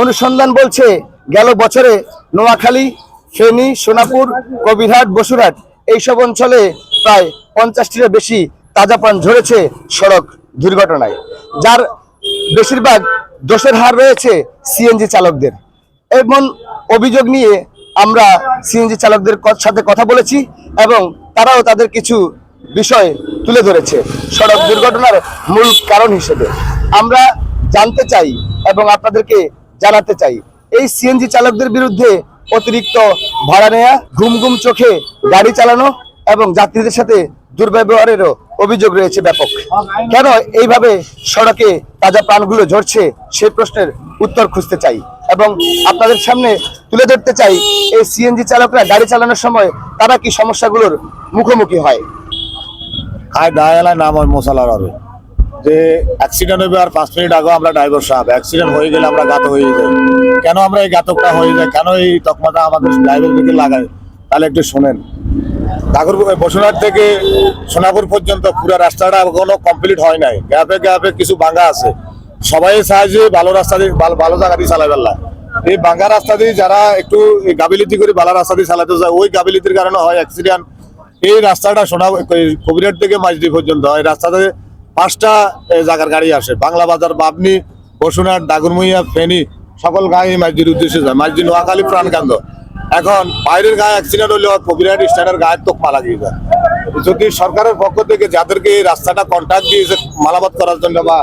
অনুসন্ধান বলছে, গেল বছরে নোয়াখালী, ফেনী, সোনাপুর, কবিরহাট, বসুরহাট, এইসব অঞ্চলে প্রায় পঞ্চাশটিরও বেশি তাজা প্রাণ ঝরেছে সড়ক দুর্ঘটনায়। যার বেশিরভাগ দোষের হার রয়েছে সিএনজি চালকদের। এমন অভিযোগ নিয়ে আমরা সিএনজি চালকদের সাথে কথা বলেছি এবং তারাও তাদের কিছু বিষয় তুলে ধরেছে সড়ক দুর্ঘটনার মূল কারণ হিসেবে। আমরা জানতে চাই এবং আপনাদেরকে জানাতে চাই। এই সিএনজি চালকদের বিরুদ্ধে অতিরিক্ত ভাড়া নেয়া ঘুম ঘুম চোখে গাড়ি চালানো এবং যাত্রীদের সাথে দুর্ব্যবহারেরও অভিযোগ রয়েছে ব্যাপক। কেন এইভাবে সড়কে তাজা প্রাণগুলো ঝরছে, সেই প্রশ্নের উত্তর খুঁজতে চাই এবং আপনাদের সামনে তুলে ধরতে চাই, এই সিএনজি চালকরা গাড়ি চালানোর সময় তারা কি সমস্যাগুলোর মুখোমুখি হয়? খায় ডায়ালায় নাম হয় মশালার আরও। যে অ্যাক্সিডেন্ট হবে আর পাঁচ মিনিট আগে আমরা ড্রাইভার সাহেব অ্যাক্সিডেন্ট হয়ে গেলে আমরা গাত হয়ে যাই। কেন আমরা এই গাতকটা হয়ে যায় কেন এই তকমাটা আমাদের ড্রাইভারদেরকে লাগায় তাহলে একটু শোনেন। ঠাকুর বসুরহাট থেকে সোনাপুর পর্যন্ত পুরো রাস্তাটা এখনও কমপ্লিট হয় নাই। গ্যাপে গ্যাপে কিছু ভাঙা আছে। সবাই চায় যে ভালো রাস্তা দিয়ে, ভালো ভালো জায়গা দিয়ে চালাই ফেললা এই ভাঙা রাস্তা দিয়ে যারা একটু গাবিলিতি করে ভালো রাস্তা দিয়ে চালাতে যায়, ওই গাবিলিতির কারণে হয় অ্যাক্সিডেন্ট এই রাস্তাটা সোনা কবিরাট থেকে মাঝদি পর্যন্ত এই রাস্তাতে পাঁচটা জায়গার গাড়ি আসে। বাংলা বাজার, বাবনি বসুনাট দাগুরমইয়া ফেনী, সকল গাড়ি মাঝদির উদ্দেশ্যে যায়। মাঝদি নোয়াখালী প্রাণকান্দ এখন বাইরের গায়ে অ্যাক্সিডেন্ট হলে কবিরাট স্ট্যান্ডের গায়ের তোক মালা গিয়ে যায় যদি সরকারের পক্ষ থেকে যাদেরকে এই রাস্তাটা কন্ট্রাক্ট দিয়েছে মালাবাদ করার জন্য বা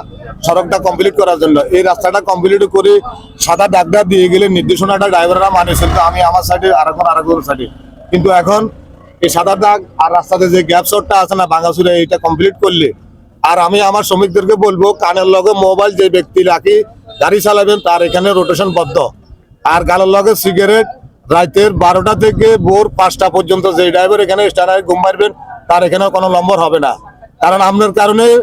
সড়কটা কমপ্লিট করার জন্য, এই রাস্তাটা কমপ্লিট করে সাদা ডাকডাক দিয়ে গেলে নির্দেশনাটা ড্রাইভাররা মানে কিন্তু আমি আমার সাইডে আর এখন আর সাইডে কিন্তু এখন এই সাদা দাগ আর রাস্তাতে যে গ্যাপ শটটা আছে না বাঙ্গাসুরে এইটা কমপ্লিট করলে আর আমি আমার শ্রমিকদেরকে বলব, কানের লগে মোবাইল যে ব্যক্তি রাখি, গাড়ি চালাবেন, তার এখানে রোটেশন বদ্ধ। আর গালের লগে সিগারেট রাতের বারোটা থেকে ভোর পাঁচটা পর্যন্ত যে ড্রাইভার এখানে স্টারায় ঘুম মারবেন তার এখানে কোনো নম্বর হবে না। কারণ আপনার কারণে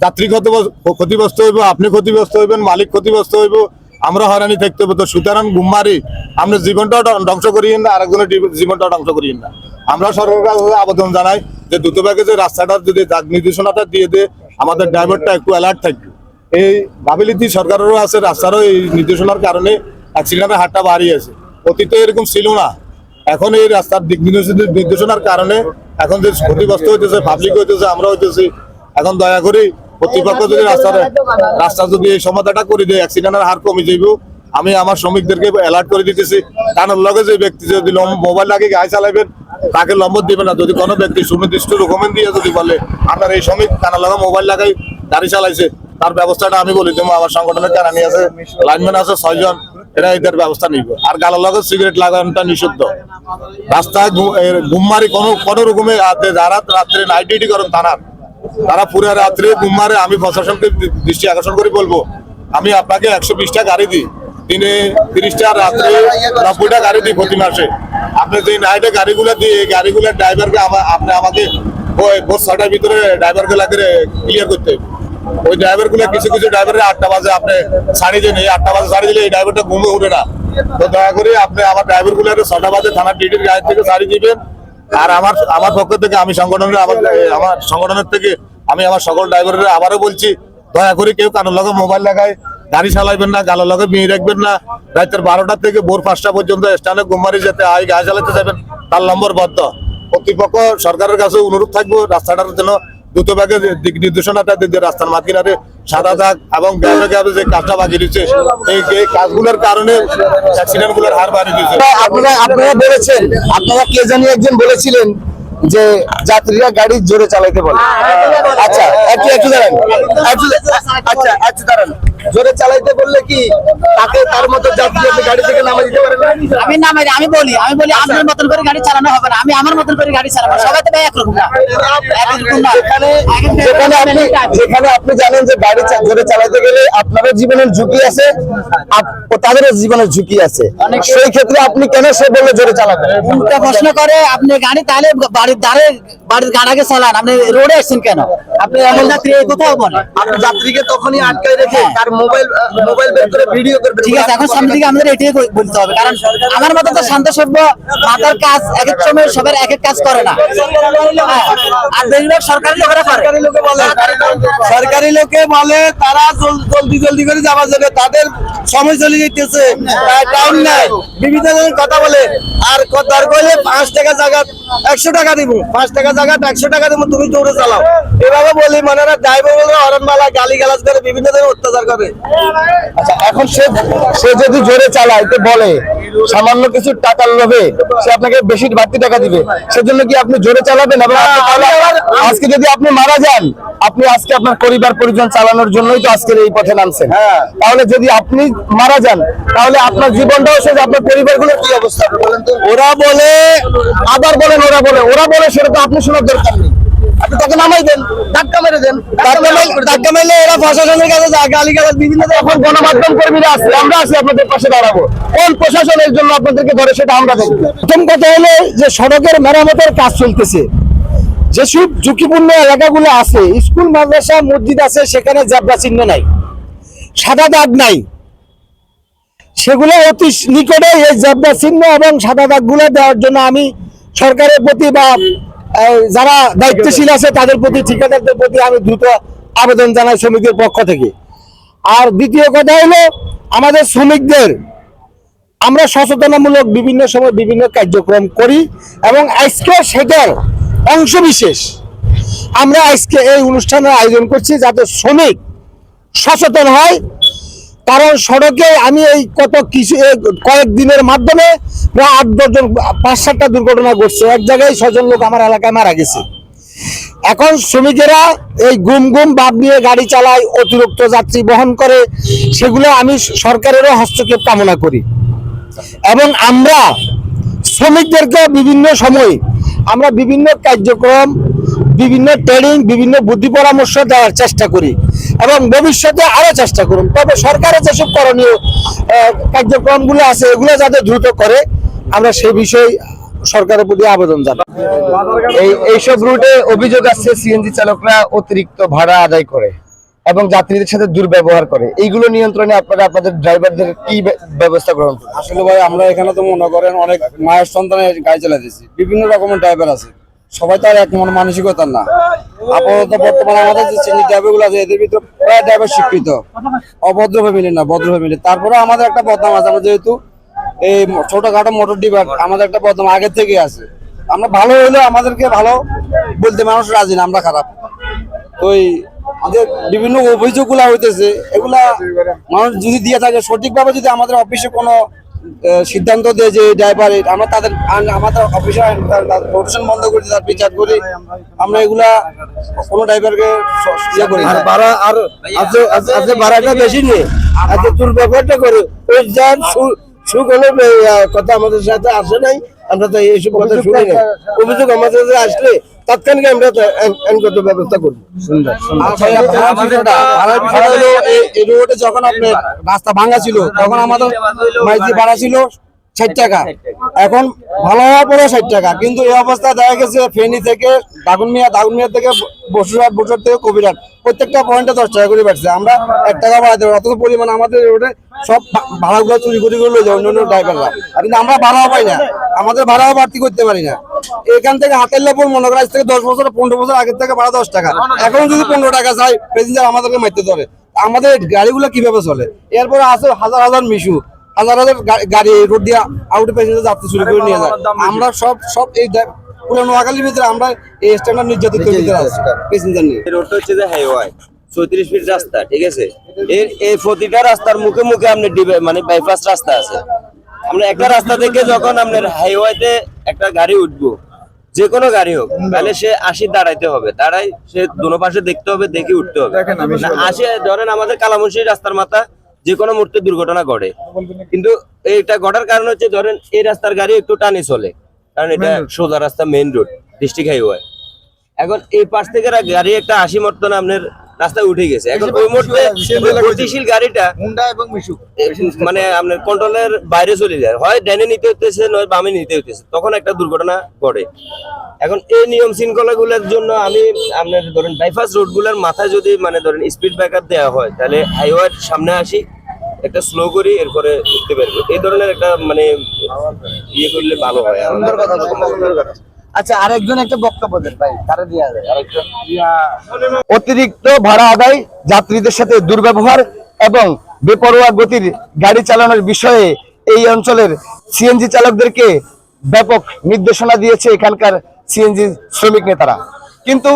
যাত্রী ক্ষত- ক্ষতিগ্রস্ত হইব, আপনি ক্ষতিগ্রস্ত হইবেন, মালিক ক্ষতিগ্রস্ত হইব, আমরা হয়রানি থাকতে হবে। তো সুতরাং ঘুম মারি আমরা জীবনটাও ধ্বংস করিয়েন না, আরেকজনের জীব- জীবনটাও ধ্বংস করিয়েন না। আমরা সরকারের আবেদন জানাই যে দ্রুতভাগে যে রাস্তাটা যদি দাগ নির্দেশনাটা দিয়ে দে আমাদের ড্রাইভারটা একটু অ্যালার্ট থাকবে। এই গাফিলিতি সরকারেরও আছে, রাস্তারও এই নির্দেশনার কারণে অ্যাক্সিডেন্টের হারটা বাড়িয়েছে অতীতে এরকম ছিল না। এখন এই রাস্তার দিক নির্দেশনার কারণে এখন যে ক্ষতিগ্রস্ত হইতেছে পাবলিক হইতেছে, আমরা হইতেছি, এখন দয়া করে কর্তৃপক্ষ যদি রাস্তার রাস্তা যদি এই সমাধানটা করে দেয় অ্যাক্সিডেন্টের হার কমে যাইব। আমি আমার শ্রমিকদেরকে অ্যালার্ট করে দিতেছি। কারণ লগে যে ব্যক্তি যদি মোবাইল লাগে গাড়ি চালাবেন তাকে নম্বর দিবে না? যদি কোনো ব্যক্তি সুনির্দিষ্ট ডকুমেন্ট দিয়ে যদি বলে, আপনার এই শ্রমিক কানার লগে মোবাইল লাগাই, গাড়ি চালাইছে, তার ব্যবস্থাটা আমি বলি দেবো আমার সংগঠনের কারানি আছে? লাইনম্যান আছে ছয়জন এরা এদের ব্যবস্থা নিব। আর লগে সিগারেট লাগানোটা নিষিদ্ধ। রাস্তায় ঘুমমারি কোনো কোনো রকমের যারা রাত্রে নাইট ডিউটি করেন থানার। তারা পুরো রাত্রে ঘুমমারে আমি প্রশাসনকে দৃষ্টি আকর্ষণ করে বলব, আমি আপনাকে একশো বিশটা গাড়ি দিই। দিনে তিরিশটা, রাত্রে নব্বইটা গাড়ি দিই প্রতি মাসে। আপনি যে নাইটে গাড়িগুলো দিয়ে গাড়িগুলোর ড্রাইভারকে আপনি আমাকে ওই ভোর ছটার ভিতরে ড্রাইভারকে লাগে ক্লিয়ার করতে। ওই ড্রাইভারগুলো কিছু কিছু ড্রাইভারের আটটা বাজে আপনি ছাড়ি দেন। এই আটটা বাজে ছাড়ি দিলে এই ড্রাইভারটা ঘুমে উঠে না। তো দয়া করে আপনি আমার ড্রাইভারগুলো ছটা বাজে থানার ডিউটির গাড়ি থেকে ছাড়ি দিবেন। আর আমার আমার পক্ষ থেকে আমি সংগঠনের আমার আমার সংগঠনের থেকে আমি আমার সকল ড্রাইভারের আবারও বলছি, দয়া করে কেউ কারোর লগে মোবাইল লাগায়। গাড়ি চালাইবেন না গালোর লগে বিয়ে রাখবেন না। রাতের বারোটা থেকে ভোর পাঁচটা পর্যন্ত স্ট্যান্ডে ঘুমারি যেতে আই গাড়ি চালাতে যাবেন তার নম্বর বদ্ধ। কর্তৃপক্ষ সরকারের কাছে অনুরোধ থাকব রাস্তাটার জন্য দ্রুতভাগে দিক নির্দেশনাটা দিতে রাস্তার মাঝখানে সাদা দাগ এবং গ্যাপে গ্যাপে যে কাজটা বাকি রয়েছে এই কাজগুলোর কারণে অ্যাক্সিডেন্টগুলোর হার বাড়ি দিয়েছে আপনারা আপনারা বলেছেন আপনারা কে জানি একজন বলেছিলেন যে যাত্রীরা গাড়ি জোরে চালাইতে বলে। আচ্ছা একটু একটু দাঁড়ান। আচ্ছা একটু দাঁড়ান। জোরে চালাইতে বললে কি তাকে তার মতো যাত্রী আপনি গাড়ি থেকে নামা দিতে পারেন? আমি না মারি আমি বলি আমি বলি আপনার মতন করে গাড়ি চালানো হবে না। আমি আমার মতন করে গাড়ি চালাবো সবাই তো ভাই একরকম না। যেখানে যেখানে আপনি যেখানে আপনি জানেন যে গাড়ি জোরে চালাতে গেলে আপনারও জীবনের ঝুঁকি আছে তাদেরও জীবনের ঝুঁকি আছে। সেই ক্ষেত্রে আপনি কেন সে বললে জোরে চালাবেন? উল্টা প্রশ্ন করে আপনি গাড়ি তাহলে বাড়ির ধারে বাড়ির গাড়াকে চালান। আপনি রোডে আসছেন কেন? আপনি এমন যাত্রী এই কোথাও বলে আপনি যাত্রীকে তখনই আটকায় রেখে তার মোবাইল মোবাইল বের করে ভিডিও করবেন ঠিক আছে এখন সামনে দিকে আমাদের এটাই বলতে হবে। কারণ আমার মতো তো শান্ত সভ্য মাথার কাজ এক এক সময় সবার এক এক কাজ করে না। হ্যাঁ, আর বেশিরভাগ সরকারি লোকেরা করে। সরকারি লোকে বলে। তারা জলদি জলদি করে যাওয়ার জন্য তাদের সময় চলে যেতেছে টাইম নাই। বিভিন্ন কথা বলে। আর ক- দরকার হলে পাঁচ টাকা জায়গা একশো টাকা দিব। পাঁচ টাকা জায়গা একশো টাকা দিব। তুমি দৌড়ে চালাও। এভাবে বলি মনেরা ড্রাইভার বলে হরনমালা গালি গালাজ করে বিভিন্ন ধরনের অত্যাচার করে। আচ্ছা এখন সে সে যদি জোরে চালায় তো বলে সামান্য কিছু টাকার লোভে সে আপনাকে বেশি বাড়তি টাকা দিবে। সেজন্য কি আপনি জোরে চালাবেন? আজকে যদি আপনি মারা যান আপনি আজকে আপনার পরিবার পরিজন চালানোর জন্যই তো আজকের এই পথে নামছেন। তাহলে যদি আপনি মারা যান তাহলে আপনার জীবনটাও শেষ আপনার পরিবারগুলোর কি অবস্থা? বলেন তো ওরা বলে আবার বলেন ওরা বলে। ওরা বলে সেটা তো আপনি শোনার দরকার নেই। আপনি তাকে নামাই দেন ধাক্কা মেরে দেন ধাক্কা মারলে ওরা প্রশাসনের কাছে যায় গালি বিভিন্ন এখন গণমাধ্যম কর্মীরা আছে আমরা আছি আপনাদের পাশে দাঁড়াবো। কোন প্রশাসনের জন্য আপনাদেরকে ধরে সেটা আমরা দেখব। প্রথম কথা হলো যে সড়কের মেরামতের কাজ চলতেছে। যেসব ঝুঁকিপূর্ণ এলাকাগুলো আছে স্কুল মাদ্রাসা মসজিদ আছে সেখানে জাবরা চিহ্ন নাই সাদা দাগ নাই। সেগুলো অতি নিকটে এই জাবরা চিহ্ন এবং সাদা দাগগুলো দেওয়ার জন্য আমি সরকারের প্রতি বা যারা দায়িত্বশীল আছে তাদের প্রতি, ঠিকাদারদের প্রতি আমি দ্রুত আবেদন জানাই সমিতির পক্ষ থেকে। আর দ্বিতীয় কথা হলো, আমাদের শ্রমিকদের আমরা সচেতনামূলক বিভিন্ন সময় বিভিন্ন কার্যক্রম করি এবং আজকে সেটার অংশবিশেষ আমরা আজকে এই অনুষ্ঠানের আয়োজন করছি যাতে শ্রমিক সচেতন হয় কারণ সড়কে আমি এই কত কিছু এই কয়েক দিনের মাধ্যমে প্রায় আট দশজন পাঁচ সাতটা দুর্ঘটনা ঘটছে। এক জায়গায় ছজন লোক আমার এলাকায় মারা গেছে। এখন শ্রমিকেরা এই গুম গুম বাদ নিয়ে গাড়ি চালায়, অতিরিক্ত যাত্রী বহন করে, সেগুলো আমি সরকারেরও হস্তক্ষেপ কামনা করি। এবং আমরা শ্রমিকদেরকে বিভিন্ন সময় আমরা বিভিন্ন কার্যক্রম বিভিন্ন ট্রেনিং বিভিন্ন বুদ্ধি পরামর্শ দেওয়ার চেষ্টা করি এবং ভবিষ্যতে আরও চেষ্টা করুন। তবে সরকারের যেসব করণীয় কার্যক্রমগুলো আছে এগুলো যাতে দ্রুত করে আমরা সেই বিষয়ে সরকারের প্রতি আবেদন জানাই। এই এইসব রুটে অভিযোগ আসছে সিএনজি চালকরা অতিরিক্ত ভাড়া আদায় করে এবং যাত্রীদের সাথে দুর্ব্যবহার করে। এইগুলো নিয়ন্ত্রণে আপনারা আপনাদের ড্রাইভারদের কি ব্যবস্থা গ্রহণ করবেন? আসলে ভাই আমরা এখানে তো মনে করেন অনেক মায়ের সন্তানের গাড়ি চালাতেছি বিভিন্ন রকমের ড্রাইভার আছে। সবাই তো আর এক মন মানসিকতার না। আপাতত বর্তমানে আমাদের যে শ্রেণির ড্রাইভারগুলো আছে, এদের ভিতরে প্রায় ড্রাইভার শিক্ষিত অভদ্র ফ্যামিলি না ভদ্র ফ্যামিলি তারপরে আমাদের একটা বদনাম আছে, আমরা যেহেতু এই ছোটখাটো মোটর ডিপার আমাদের একটা বদনাম আগের থেকে আছে। আমরা ভালো হইলেও আমাদেরকে ভালো বলতে মানুষ রাজি না, আমরা খারাপ। তো যে বিভিন্ন অভিযোগগুলা হইতেছে, এগুলা মানুষ যদি দিয়ে থাকে, সঠিকভাবে যদি আমাদের অফিসে কোনো সিদ্ধান্ত দেয় যে ড্রাইভার আমরা তাদের আমাদের অফিসে প্রফেশন বন্ধ করে তার বিচার করি। আমরা এগুলা কোনো ড্রাইভারকে ইয়ে করি আর ভাড়া আর আছে ভাড়াটা বেশি নেই তোর ব্যাপারটা করে ওই যার সুখ হলে কথা আমাদের সাথে আসে নাই আমরা তো এইসব কথা শুনি নাই। অভিযোগ আমাদের কাছে আসলে তাৎক্ষণিক আমরা আইনগত ব্যবস্থা করব। এই- রোডে যখন আপনার রাস্তা ভাঙা ছিল তখন আমাদের মাইজি ভাড়া ছিল ষাট টাকা। এখন ভালো হওয়ার পরে ষাট টাকা। কিন্তু এই অবস্থা দেখা গেছে ফেনী থেকে দাগুনমিয়া দাগুনমিয়া থেকে বসুরহাট বসুরহাট থেকে কবিরহাট প্রত্যেকটা পয়েন্টে দশ টাকা করে বাড়ছে। আমরা এক টাকা ভাড়া দেবো অত পরিমাণ আমাদের রোডে সব ভাড়াগুলো চুরি করে করে লয়ে যায় অন্য অন্য ড্রাইভাররা কিন্তু আমরা ভাড়াও পাই না। আমাদের ভাড়াও বাড়তি করতে পারি না। এখান থেকে হাতের লেপর মনে করা আজ থেকে দশ বছর পনেরো বছর আগের থেকে ভাড়া দশ টাকা। এখন যদি পনেরো টাকা চাই প্যাসেঞ্জার আমাদেরকে মারতে ধরে। আমাদের গাড়িগুলো কীভাবে চলে? এরপরে আছে হাজার হাজার মিশু। হাজার হাজার গাড়ি রোড দিয়ে আউট প্যাসেঞ্জার যাত্রী চুরি করে নিয়ে যায়। আমরা সব সব এই পুরো নোয়াখালীর ভিতরে আমরা এই স্ট্যান্ডার্ড নির্যাতিত ভিতরে আছি প্যাসেঞ্জার নিয়ে। রোডটা হচ্ছে যে হাইওয়ে চৌত্রিশ ফিট রাস্তা ঠিক আছে? এর এই প্রতিটা রাস্তার মুখে মুখে আপনার ডিবে মানে বাইপাস রাস্তা আছে। আমরা একটা রাস্তা থেকে যখন আপনার হাইওয়েতে একটা গাড়ি উঠবো যে কোনো গাড়ি হোক তাহলে সে আশি দাঁড়াইতে হবে দাঁড়াই সে দুনো পাশে দেখতে হবে দেখে উঠতে হবে। আশি ধরেন আমাদের কালামুসি রাস্তার মাথা যে কোনো মুহূর্তে দুর্ঘটনা ঘটে। কিন্তু এটা ঘটার কারণ হচ্ছে ধরেন এই রাস্তার গাড়ি একটু টানে চলে কারণ এটা সোজা রাস্তা মেইন রোড ডিস্ট্রিক্ট হাইওয়ে এখন এই পাশ থেকে গাড়ি একটা আশি মর্তন আপনার রাস্তায় উঠে গেছে। এখন ওই মুহূর্তে গতিশীল গাড়িটা মুন্ডা এবং মিশুক। মানে আপনার কন্ট্রোলের বাইরে চলে যায়। হয় ডাইনে নিতে হতেছে নয় বামে নিতে হতেছে তখন একটা দুর্ঘটনা ঘটে। এখন এই নিয়ম শৃঙ্খলা গুলোর জন্য আমি আপনার ধরেন বাইপাস রোডগুলার মাথায় যদি মানে ধরেন স্পিড ব্রেকার দেওয়া হয় তাহলে হাইওয়ের সামনে আসি একটা স্লো করি এরপরে উঠতে পারব। এই ধরনের একটা মানে ইয়ে করলে ভালো হয়। সুন্দর কথা। আচ্ছা আরেকজন একটা বক্তব্য দেন ভাই তারা দিয়া যায় আরেকজন। অতিরিক্ত ভাড়া আদায় যাত্রীদের সাথে দুর্ব্যবহার এবং বেপরোয়া গতির গাড়ি চালানোর বিষয়ে এই অঞ্চলের সিএনজি চালকদেরকে ব্যাপক নির্দেশনা দিয়েছে এখানকার সিএনজি শ্রমিক নেতারা। কিন্তু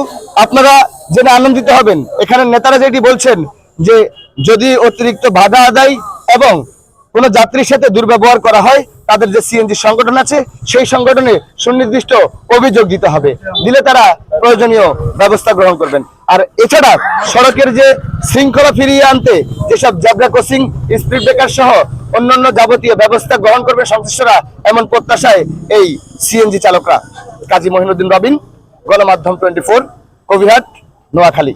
আপনারা জেনে আনন্দিত হবেন এখানে নেতারা যেটি বলছেন যে যদি অতিরিক্ত বাধা আদায় এবং কোনো যাত্রীর সাথে দুর্ব্যবহার করা হয় তাদের যে সিএনজি সংগঠন আছে, সেই সংগঠনে সুনির্দিষ্ট অভিযোগ দিতে হবে। দিলে তারা প্রয়োজনীয় ব্যবস্থা গ্রহণ করবেন। আর এছাড়া সড়কের যে শৃঙ্খলা ফিরিয়ে আনতে, যেসব জেব্রা ক্রসিং, স্পিড ব্রেকার সহ অন্যান্য যাবতীয় ব্যবস্থা গ্রহণ করবে সংশ্লিষ্টরা, এমন প্রত্যাশায় এই সিএনজি চালকরা। কাজী মহিনুদ্দিন রবিন, গণমাধ্যম টোয়েন্টি ফোর, কবিরহাট, নোয়াখালী।